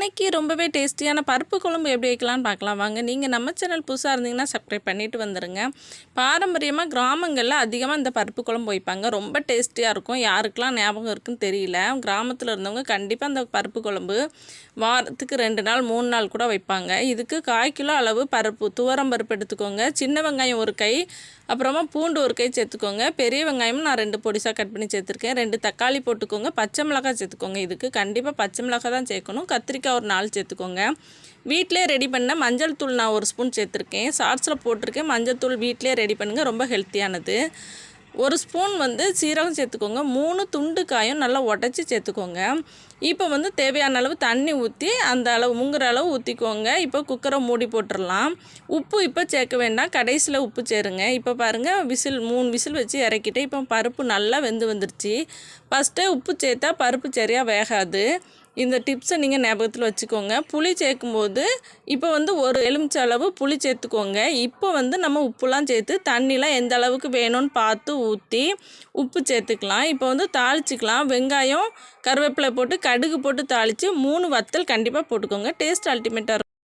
இன்றைக்கி ரொம்பவே டேஸ்டியான பருப்பு குழம்பு எப்படி வைக்கலாம்னு பார்க்கலாம். வாங்க நீங்கள் நம்ம சேனல் புதுசாக இருந்தீங்கன்னா சப்ஸ்கிரைப் பண்ணிட்டு வந்துடுங்க பாரம்பரியமாக கிராமங்களில் அதிகமாக இந்த பருப்பு குழம்பு வைப்பாங்க. ரொம்ப டேஸ்டியாக இருக்கும். யாருக்கெல்லாம் ஞாபகம் இருக்குன்னு தெரியல. கிராமத்தில் இருந்தவங்க கண்டிப்பாக அந்த பருப்பு குழம்பு வாரத்துக்கு ரெண்டு நாள் மூணு நாள் கூட வைப்பாங்க. இதுக்கு காய் கிலோ அளவு பருப்பு துவரம் பருப்பு எடுத்துக்கோங்க. சின்ன வெங்காயம் ஒரு கை அப்புறமா பூண்டு ஒரு கை சேர்த்துக்கோங்க. பெரிய வெங்காயமும் நான் ரெண்டு பொடிசாக கட் பண்ணி சேர்த்துருக்கேன். ரெண்டு தக்காளி போட்டுக்கோங்க. பச்சை மிளகாய் சேர்த்துக்கோங்க. இதுக்கு கண்டிப்பாக பச்சை மிளகாய் தான் சேர்க்கணும். கத்திரிக்காய் ஒரு நாலு சேர்த்துக்கோங்க. வீட்டிலே ரெடி பண்ண மஞ்சள் தூள் நான் ஒரு ஸ்பூன் சேர்த்துருக்கேன். ஷார்ட்ஸில் போட்டிருக்கேன். மஞ்சள் தூள் வீட்டிலே ரெடி பண்ணுங்கள் ரொம்ப ஹெல்த்தியானது. ஒரு ஸ்பூன் வந்து சீரகம் சேர்த்துக்கோங்க. மூணு துண்டு காயும் நல்லா உடச்சி சேர்த்துக்கோங்க. இப்போ வந்து தேவையான அளவு தண்ணி ஊற்றி அந்த அளவு முங்குற அளவு ஊற்றிக்கோங்க இப்போ குக்கரை மூடி போட்டுடலாம் உப்பு இப்போ சேர்க்க வேண்டாம். கடைசியில் உப்பு சேருங்க. இப்போ பாருங்கள் விசில் மூணு விசில் வச்சு இறக்கிட்டு இப்போ பருப்பு நல்லா வெந்து வந்துருச்சு. ஃபஸ்ட்டே உப்பு சேர்த்தா பருப்பு சரியாக வேகாது. இந்த டிப்ஸை நீங்கள் ஞாபகத்தில் வச்சுக்கோங்க. புளி சேர்க்கும்போது இப்போ வந்து ஒரு எலுமிச்ச அளவு புளி சேர்த்துக்கோங்க. இப்போ வந்து நம்ம உப்புலாம் சேர்த்து தண்ணிலாம் எந்த அளவுக்கு வேணும்னு பார்த்து ஊற்றி உப்பு சேர்த்துக்கலாம். இப்போ வந்து தாளிச்சிக்கலாம். வெங்காயம் கருவேப்பிலை போட்டு கடுகு போட்டு தாளித்து மூணு வத்தல் கண்டிப்பாக போட்டுக்கோங்க. டேஸ்ட் அல்டிமேட்டாக இருக்கும்